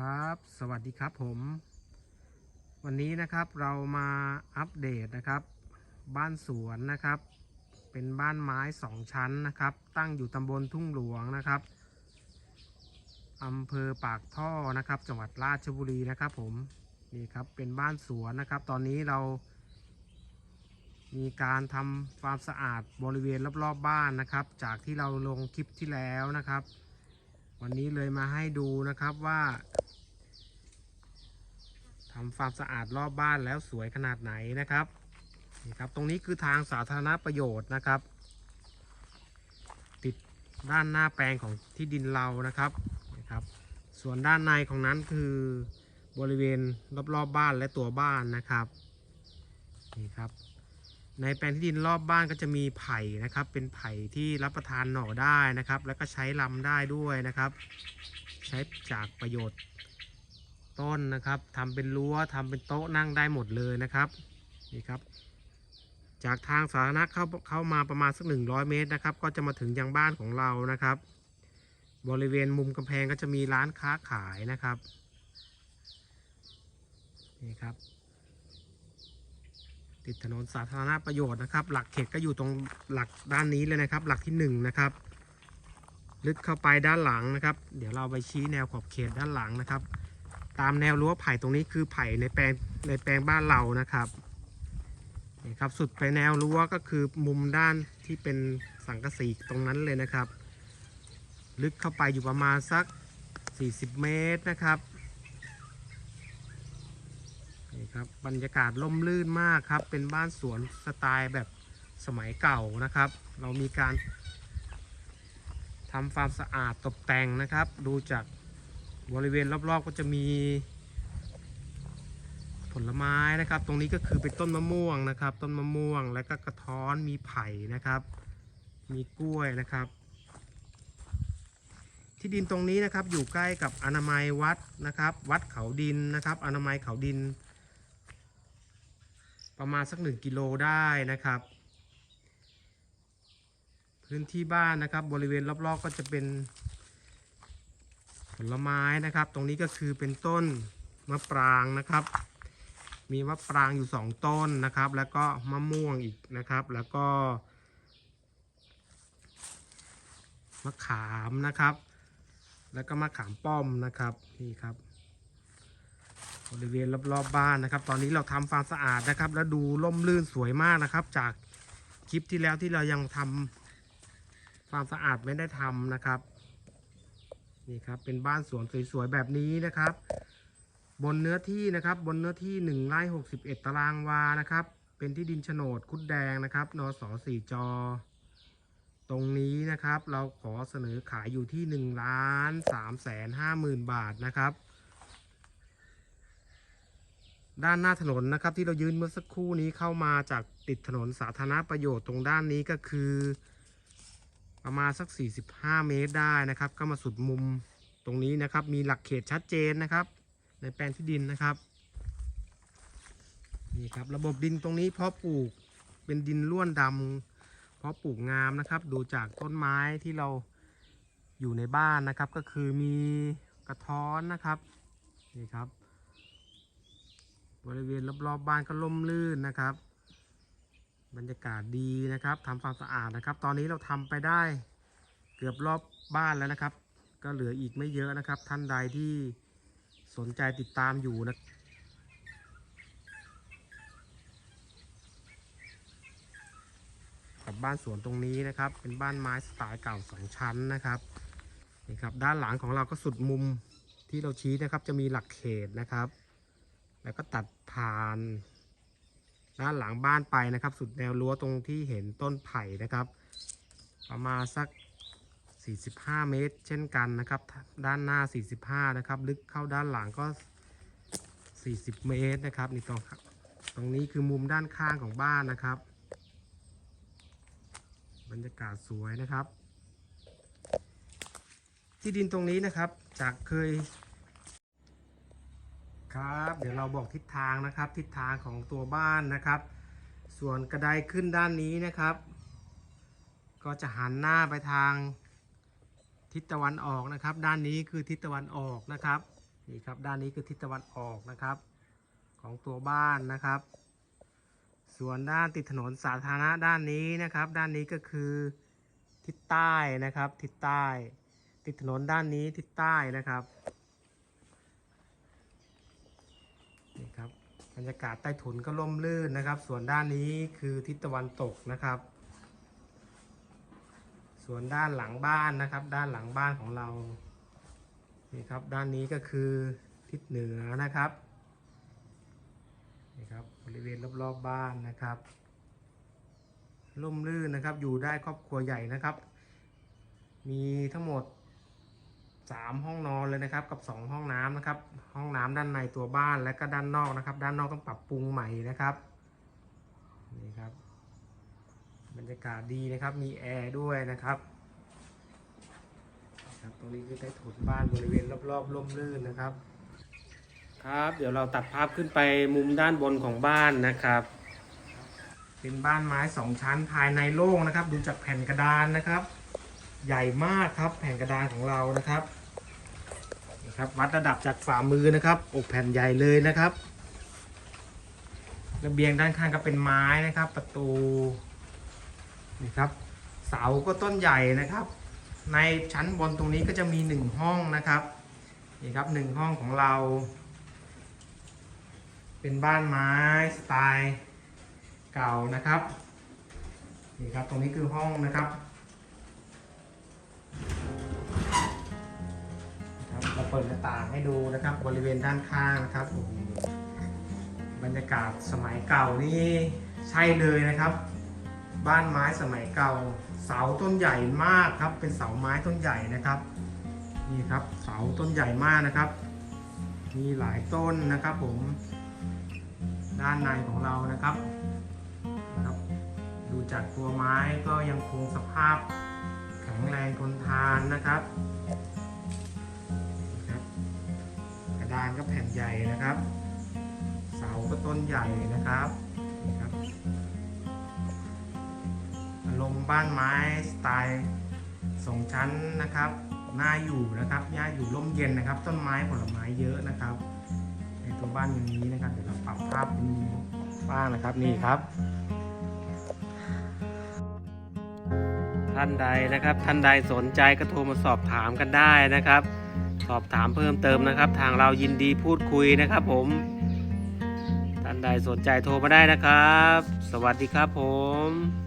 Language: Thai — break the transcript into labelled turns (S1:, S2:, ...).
S1: ครับ สวัสดีครับผม วันนี้นะครับเรามาอัปเดตนะครับ บ้านสวนนะครับ เป็นบ้านไม้สองชั้นนะครับ ตั้งอยู่ตำบลทุ่งหลวงนะครับอำเภอปากท่อนะครับ จังหวัดราชบุรีนะครับ ผมนี่ครับเป็นบ้านสวนนะครับ ตอนนี้เรา มีการทำความสะอาดบริเวณรอบๆบบ้านนะครับ จากที่เราลงคลิปที่แล้วนะครับ วันนี้เลยมาให้ดูนะครับว่าทำความสะอาดรอบบ้านแล้วสวยขนาดไหนนะครับนี่ครับ ตรงนี้คือทางสาธารณประโยชน์นะครับ ติดด้านหน้าแปลงของที่ดินเรานะครับนะครับ ส่วนด้านในของนั้นคือบริเวณรอบๆบบ้านและตัวบ้านนะครับนี่ครับ ในแปลงที่ดินรอบบ้านก็จะมีไผ่นะครับ เป็นไผ่ที่รับประทานหน่อได้นะครับ แล้วก็ใช้ลำได้ด้วยนะครับ ใช้จากประโยชน์ต้นนะครับทำเป็นรั้วทำเป็นโต๊ะนั่งได้หมดเลยนะครับนี่ครับ จากทางสาธารณะเข้าเข้ามาประมาณสัก 100 เมตรนะครับ ก็จะมาถึงยังบ้านของเรานะครับ บริเวณมุมกำแพงก็จะมีร้านค้าขายนะครับนี่ครับ ติดถนนสาธารณประโยชน์นะครับ หลักเขตก็อยู่ตรงหลักด้านนี้เลยนะครับ หลักที่หนึ่งนะครับ ลึกเข้าไปด้านหลังนะครับ เดี๋ยวเราไปชี้แนวขอบเขตด้านหลังนะครับ ตามแนวรั้วไผ่ตรงนี้คือไผ่ในแปลงในแปลงบ้านเรานะครับนี่ครับสุดไปแนวรั้วก็คือมุมด้านที่เป็นสังกะสีตรงนั้นเลยนะครับ ลึกเข้าไปอยู่ประมาณสัก 40 เมตรนะครับ ครับบรรยากาศร่มรื่นมากครับ เป็นบ้านสวนสไตล์แบบสมัยเก่านะครับ เรามีการทำความสะอาดตกแต่งนะครับ ดูจากบริเวณรอบๆก็จะมีผลไม้นะครับ ตรงนี้ก็คือเป็นต้นมะม่วงนะครับ ต้นมะม่วงแล้วก็กระท้อนมีไผ่นะครับ มีกล้วยนะครับ ที่ดินตรงนี้นะครับอยู่ใกล้กับอนามัยวัดนะครับ วัดเขาดินนะครับ อนามัยเขาดิน ประมาณสักหนึ่งกิโลได้นะครับ พื้นที่บ้านนะครับบริเวณรอบๆก็จะเป็นผลไม้นะครับ ตรงนี้ก็คือเป็นต้นมะปรางนะครับ มีมะปรางอยู่สองต้นนะครับ แล้วก็มะม่วงอีกนะครับ แล้วก็มะขามนะครับ แล้วก็มะขามป้อมนะครับนี่ครับ บริเวณรอบๆบบ้านนะครับ ตอนนี้เราทำความสะอาดนะครับ แล้วดูร่มรื่นสวยมากนะครับ จากคลิปที่แล้วที่เรายังทำความสะอาดไม่ได้ทำนะครับนี่ครับเป็นบ้านสวนสวยๆแบบนี้นะครับ บนเนื้อที่นะครับ บนเนื้อที่1ไร่61ตารางวานะครับ เป็นที่ดินโฉนดคุดแดงนะครับนสสี่จอตรงนี้นะครับเราขอเสนอขายอยู่ที่1ล้าน3แสน5หมื่นบาทนะครับ ด้านหน้าถนนนะครับ ที่เรายืนเมื่อสักครู่นี้เข้ามาจากติดถนนสาธารณประโยชน์ตรงด้านนี้ก็คือ ประมาณสัก 45 เมตรได้นะครับ ก็มาสุดมุมตรงนี้นะครับ มีหลักเขตชัดเจนนะครับ ในแปลงที่ดินนะครับนี่ครับระบบดินตรงนี้เพาะปลูกเป็นดินร่วนดำเพาะปลูกงามนะครับ ดูจากต้นไม้ที่เราอยู่ในบ้านนะครับ ก็คือมีกระท้อนนะครับนี่ครับ บริเวณรอบๆบบ้านก็ร่มรื่นนะครับ บรรยากาศดีนะครับทำความสะอาดนะครับ ตอนนี้เราทำไปได้เกือบรอบบ้านแล้วนะครับ ก็เหลืออีกไม่เยอะนะครับ ท่านใดที่สนใจติดตามอยู่นะกับบ้านสวนตรงนี้นะครับ เป็นบ้านไม้สไตล์เก่าสองชั้นนะครับนี่ครับ ด้านหลังของเราก็สุดมุมที่เราชี้นะครับ จะมีหลักเขตนะครับ แล้วก็ตัดผ่าน ด้านหลังบ้านไปนะครับ สุดแนวรั้วตรงที่เห็นต้นไผ่นะครับ ประมาณสัก 45 เมตร เช่นกันนะครับ ด้านหน้า 45 นะครับ ลึกเข้าด้านหลังก็ 40 เมตรนะครับนี่ตรงตรงนี้คือมุมด้านข้างของบ้านนะครับ บรรยากาศสวยนะครับ ที่ดินตรงนี้นะครับจากเคย ครับ เดี๋ยวเราบอกทิศทางนะครับ ทิศทางของตัวบ้านนะครับ ส่วนกระไดขึ้นด้านนี้นะครับ ก็จะหันหน้าไปทางทิศตะวันออกนะครับ ด้านนี้คือทิศตะวันออกนะครับนี่ครับด้านนี้คือทิศตะวันออกนะครับ ของตัวบ้านนะครับ ส่วนด้านติดถนนสาธารณะด้านนี้นะครับ ด้านนี้ก็คือทิศใต้นะครับ ทิศใต้ ติดถนนด้านนี้ทิศใต้นะครับนี่ ครับ บรรยากาศใต้ถุนก็ร่มรื่นนะครับ ส่วนด้านนี้คือทิศตะวันตกนะครับ ส่วนด้านหลังบ้านนะครับ ด้านหลังบ้านของเรานี่ครับด้านนี้ก็คือทิศเหนือนะครับนี่ครับบริเวณรอบๆบบ้านนะครับร่มรื่นนะครับอยู่ได้ครอบครัวใหญ่นะครับ มีทั้งหมด 3 ห้องนอนเลยนะครับกับ 2 ห้องน้ำนะครับ ห้องน้ำด้านในตัวบ้านและก็ด้านนอกนะครับ ด้านนอกต้องปรับปรุงใหม่นะครับนี่ครับบรรยากาศดีนะครับมีแอร์ด้วยนะครับครับตรงนี้คือใต้ถุนบ้านบริเวณรอบๆร่มรื่นนะครับ ครับ เดี๋ยวเราตัดภาพขึ้นไปมุมด้านบนของบ้านนะครับ เป็นบ้านไม้สองชั้นภายในโล่งนะครับ ดูจากแผ่นกระดานนะครับ ใหญ่มากครับแผ่นกระดานของเรานะครับนะครับ วัดระดับจากฝ่ามือนะครับอกแผ่นใหญ่เลยนะครับระเบียงด้านข้างก็เป็นไม้นะครับ ประตูนี่ครับเสาก็ต้นใหญ่นะครับ ในชั้นบนตรงนี้ก็จะมีหนึ่งห้องนะครับนี่ครับหนึ่งห้องของเรา เป็นบ้านไม้สไตล์เก่านะครับนี่ครับตรงนี้คือห้องนะครับ เราเปิดหน้าต่างให้ดูนะครับ บริเวณด้านข้างนะครับอ้โหบรรยากาศสมัยเก่านี่ใช่เลยนะครับ บ้านไม้สมัยเก่า เสาต้นใหญ่มากครับ เป็นเสาไม้ต้นใหญ่นะครับ นี่ครับเสาต้นใหญ่มากนะครับ มีหลายต้นนะครับผม ด้านในของเรานะครับนะครับ ดูจากตัวไม้ก็ยังคงสภาพแข็งแรงทนทานนะครับ ดานก็แผ่นใหญ่นะครับ เสาก็ต้นใหญ่นะครับครับอารมณ์บ้านไม้สไตล์สองชั้นนะครับน่าอยู่นะครับน่าอยู่ร่มเย็นนะครับ ต้นไม้ผลไม้เยอะนะครับ ในตัวบ้านอย่างนี้นะครับ เดี๋ยวเราปรับภาพเป็นบ้างนะครับนี่ครับท่านใดนะครับ ท่านใดสนใจก็โทรมาสอบถามกันได้นะครับ สอบถามเพิ่มเติมนะครับ ทางเรายินดีพูดคุยนะครับ ผมท่านใดสนใจโทรมาได้นะครับ สวัสดีครับผม